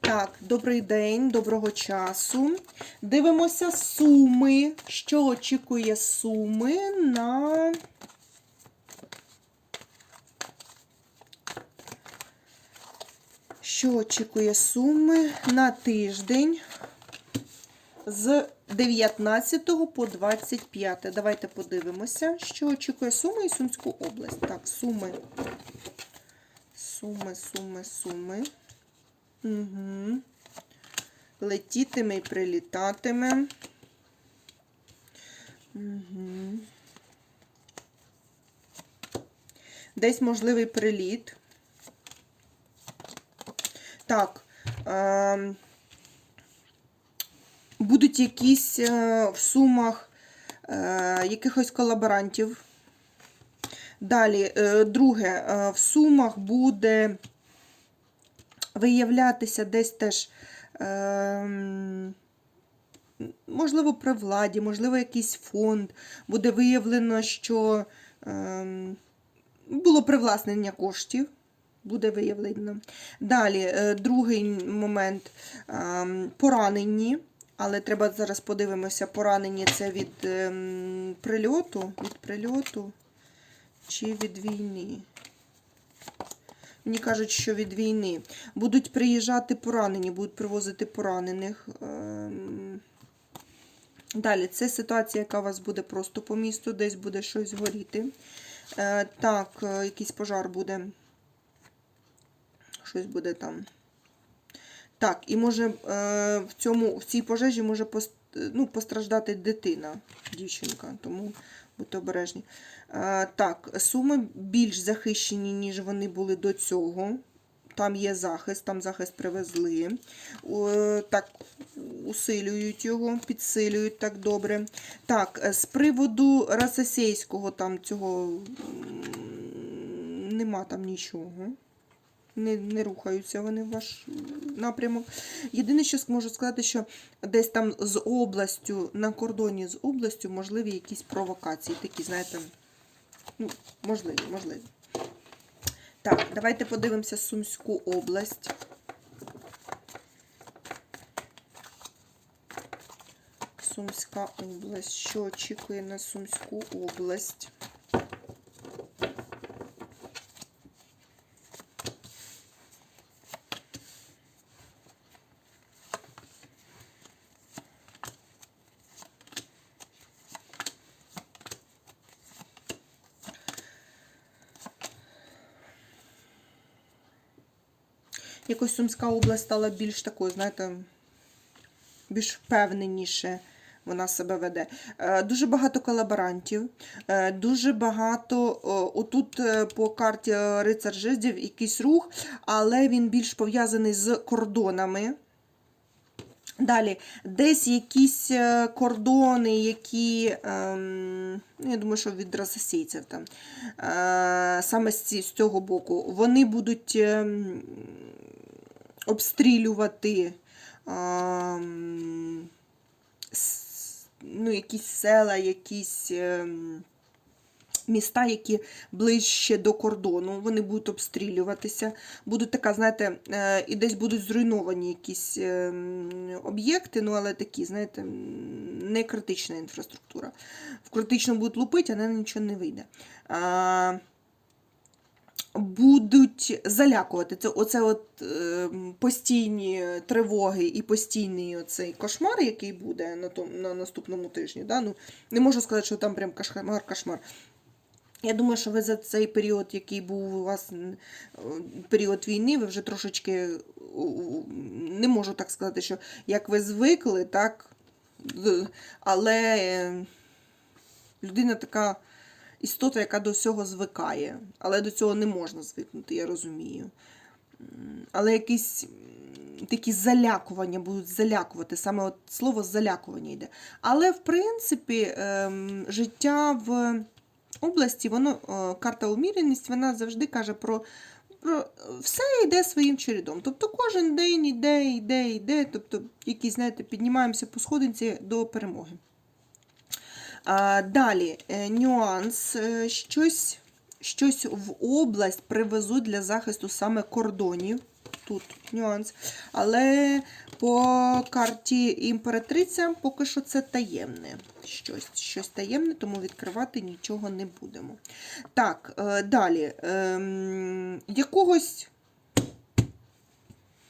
Так, добрий день, доброго часу. Дивимося суми. Що очікує суми на. Що очікує суми на тиждень з 19 по 25. Давайте подивимося, що очікує суми і Сумську область. Так, суми. Суми, суми, суми. Угу. Летітиме і прилітатиме. Угу. Десь можливий приліт. Так. Е будуть якісь е в сумах е якихось колаборантів. Далі, е, друге, е, в сумах буде виявлятися десь теж, е, можливо, при владі, можливо, якийсь фонд. Буде виявлено, що е, було привласнення коштів. Буде виявлено. Далі, е, другий момент е, поранені. Але треба зараз подивимося, поранені це від прильоту, від прильоту чи від війни. Мені кажуть, що від війни. Будуть приїжджати поранені, будуть привозити поранених. Ем, Далі, це ситуація, яка у вас буде просто по місту, десь буде щось горіти. Е, Так, е, якийсь пожар буде. Щось буде там. Так, і може е, в цьому, в цій пожежі може ну, постраждати дитина, дівчинка, тому будьте обережні. Е, так, суми більш захищені, ніж вони були до цього. Там є захист, там захист привезли. Так, усилюють його, підсилюють так добре. Так, е, з приводу Расасейського там цього нема там нічого не, не рухаються вони в ваш напрямок. Єдине, що можу сказати, що десь там з областю, на кордоні з областю, можливі якісь провокації. Такі, знаєте, ну, можливі, можливі. Так, давайте подивимося Сумську область. Сумська область. Що очікує на Сумську область? Якось Сумська область стала більш такою, знаєте, більш впевненіше вона себе веде. Е, Дуже багато колаборантів, е, дуже багато, отут е, по карті Рицар Жиздів якийсь рух, але він більш пов'язаний з кордонами. Далі, десь якісь кордони, які, ем, ну, я думаю, що від російців там, саме з цього боку, вони будуть ем, обстрілювати ем, ну, якісь села, якісь. ем, Міста, які ближче до кордону, вони будуть обстрілюватися. Будуть така, знаєте, е, і десь будуть зруйновані якісь е, об'єкти, ну але такі, знаєте, не критична інфраструктура. В критично будуть лупити, а на нічого не вийде. Будуть залякувати. Це оце от е, постійні тривоги і постійний оцей кошмар, який буде на том, на наступному тижні. Да? Ну, не можу сказати, що там прям кошмар, кошмар. Я думаю, що ви за цей період, який був у вас е, період війни, ви вже трошечки не можу так сказати, що як ви звикли, так. Але е, людина така істота, яка до всього звикає. Але до цього не можна звикнути, я розумію. Але якісь такі залякування будуть залякувати. Саме от слово залякування йде. Але, в принципі, ем, життя в області, воно, карта уміреність, вона завжди каже про, про все йде своїм чередом. Тобто кожен день йде, йде, йде. Тобто, якісь, знаєте, піднімаємося по сходинці до перемоги. Далі, е, нюанс, е, щось, щось в область привезуть для захисту саме кордонів. Тут нюанс. Але по карті імператриця поки що це таємне. Щось, щось таємне, тому відкривати нічого не будемо. Так, е, далі. Ем, якогось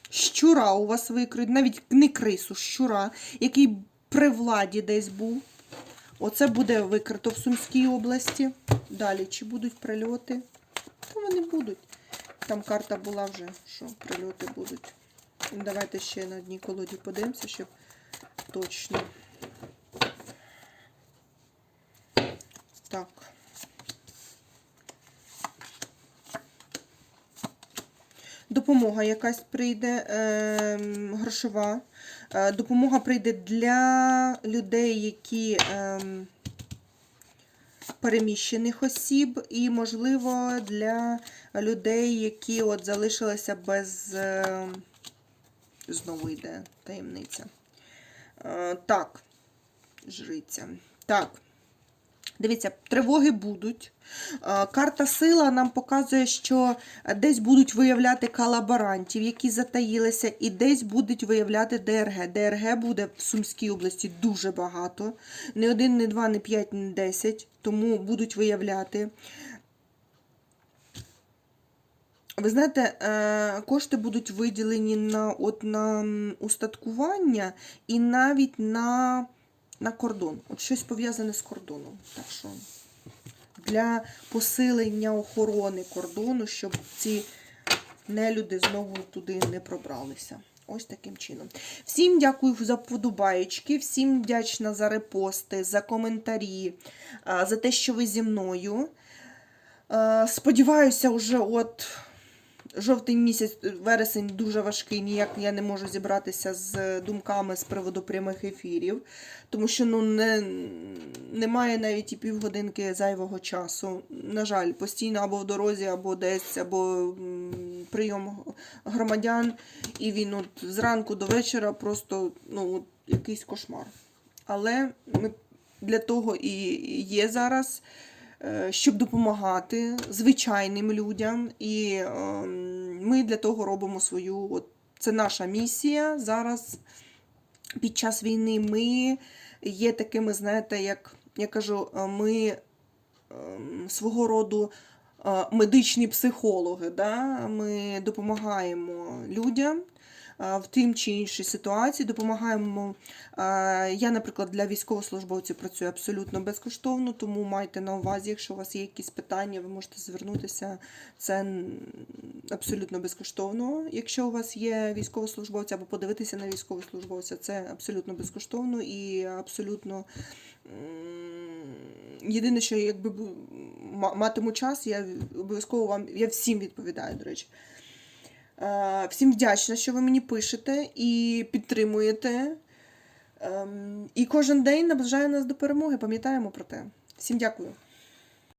щура у вас викриють, навіть не крису, щура, який при владі десь був. Оце буде викрито в Сумській області. Далі, чи будуть прильоти? Та вони будуть. Там карта була вже, що прильоти будуть. Давайте ще на одній колоді подивимося, щоб точно. Так. Допомога якась прийде ем, грошова. Е, допомога прийде для людей, які ем, переміщених осіб, і, можливо, для людей, які от залишилися без. ем, знову йде таємниця. Е, так, жриця. Так. Дивіться, тривоги будуть. Карта сила нам показує, що десь будуть виявляти колаборантів, які затаїлися, і десь будуть виявляти ДРГ. ДРГ буде в Сумській області дуже багато. Не один, не два, не п'ять, не десять. Тому будуть виявляти. Ви знаєте, е, кошти будуть виділені на, от, на устаткування і навіть на, на кордон. От щось пов'язане з кордоном. Так що для посилення охорони кордону, щоб ці нелюди знову туди не пробралися. Ось таким чином. Всім дякую за подобаєчки, всім вдячна за репости, за коментарі, за те, що ви зі мною. Сподіваюся, вже от жовтень місяць, вересень дуже важкий, ніяк я не можу зібратися з думками з приводу прямих ефірів, тому що ну, не, немає навіть і півгодинки зайвого часу. На жаль, постійно або в дорозі, або десь, або прийом громадян, і він от зранку до вечора просто ну, от, якийсь кошмар. Але ми для того і є зараз щоб допомагати звичайним людям. І е, ми для того робимо свою. От, це наша місія зараз. Під час війни ми є такими, знаєте, як я кажу, е, ми ем, свого роду е, медичні психологи. Да? Ми допомагаємо людям е, в тим чи іншій ситуації, допомагаємо. Я, наприклад, для військовослужбовців працюю абсолютно безкоштовно, тому майте на увазі, якщо у вас є якісь питання, ви можете звернутися. Це абсолютно безкоштовно. Якщо у вас є військовослужбовці або подивитися на військовослужбовця, це абсолютно безкоштовно і абсолютно. Єдине, що якби ма- матиму час, я обов'язково вам я всім відповідаю, до речі. Е, Всім вдячна, що ви мені пишете і підтримуєте. Ем, І кожен день наближає нас до перемоги. Пам'ятаємо про те. Всім дякую.